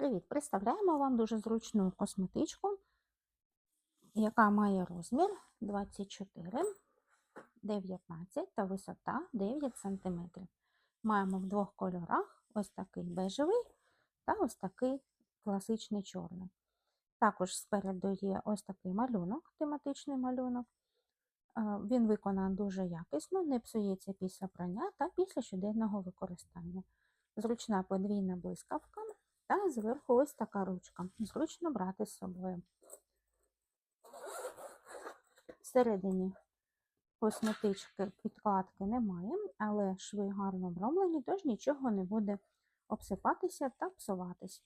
Привіт! Представляємо вам дуже зручну косметичку, яка має розмір 24, 19 та висота 9 см. Маємо в двох кольорах ось такий бежевий та ось такий класичний чорний. Також спереду є ось такий малюнок, тематичний малюнок. Е, Він виконаний дуже якісно, не псується після прання та після щоденного використання. Зручна подвійна блискавка та зверху ось така ручка. Зручно брати з собою. Всередині косметички підкладки немає, але шви гарно оброблені, тож нічого не буде обсипатися та псуватись.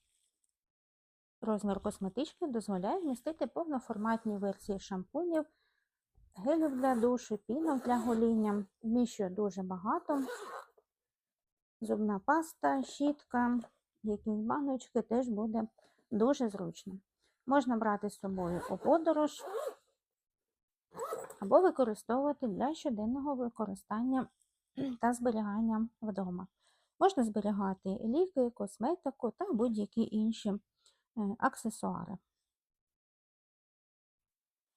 Розмір косметички дозволяє вмістити повноформатні версії шампунів, гелів для душу, пінок для гоління. Вміщує дуже багато. Зубна паста, щітка, якісь баночки теж буде дуже зручно. Можна брати з собою у подорож або використовувати для щоденного використання та зберігання вдома. Можна зберігати ліки, косметику та будь-які інші е, аксесуари.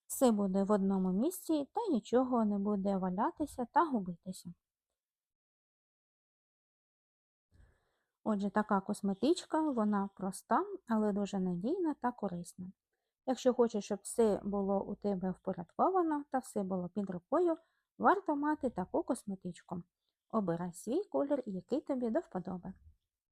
Все буде в одному місці та нічого не буде валятися та губитися. Отже, така косметичка, вона проста, але дуже надійна та корисна. Якщо хочеш, щоб все було у тебе впорядковано та все було під рукою, варто мати таку косметичку. Обирай свій колір, який тобі до вподоби.